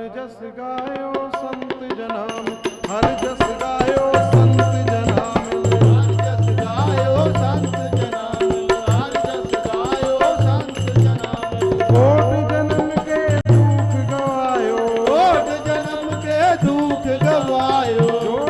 ਹਰ ਜਸ ਗਾਇਓ ਸੰਤ ਜਨਾਮ ਹਰ ਜਸ ਗਾਇਓ ਸੰਤ ਜਨਾਮ। ਹਰ ਜਸ ਗਾਇਓ ਸੰਤ ਜਨਾ ਮਿਲ ਹਰ ਜਸ ਗਾਇਓ ਸੰਤ ਜਨਾ ਮਿਲ ਕੋਟ ਜਨਮ ਕੇ ਦੁਖ ਗਵਾਇਓ। ਕੋਟ ਜਨਮ ਕੇ ਦੁਖ ਗਵਾਇਓ।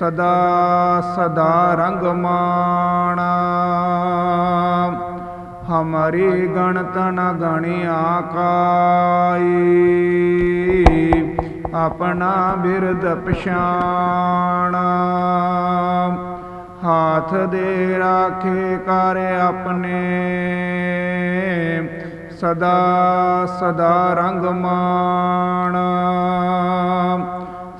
ਸਦਾ ਸਦਾ ਰੰਗ ਮਾਣਾ ਹਮਾਰੀ ਗਣਤ ਨ ਗਣਿਆ ਕਾਈ ਆਪਣਾ ਬਿਰਦ ਪਛਾਣਾ। ਹਾਥ ਦੇ ਰਾਖੇ ਕਰ ਆਪਣੇ। ਸਦਾ ਸਦਾ ਰੰਗ ਮਾਣਾ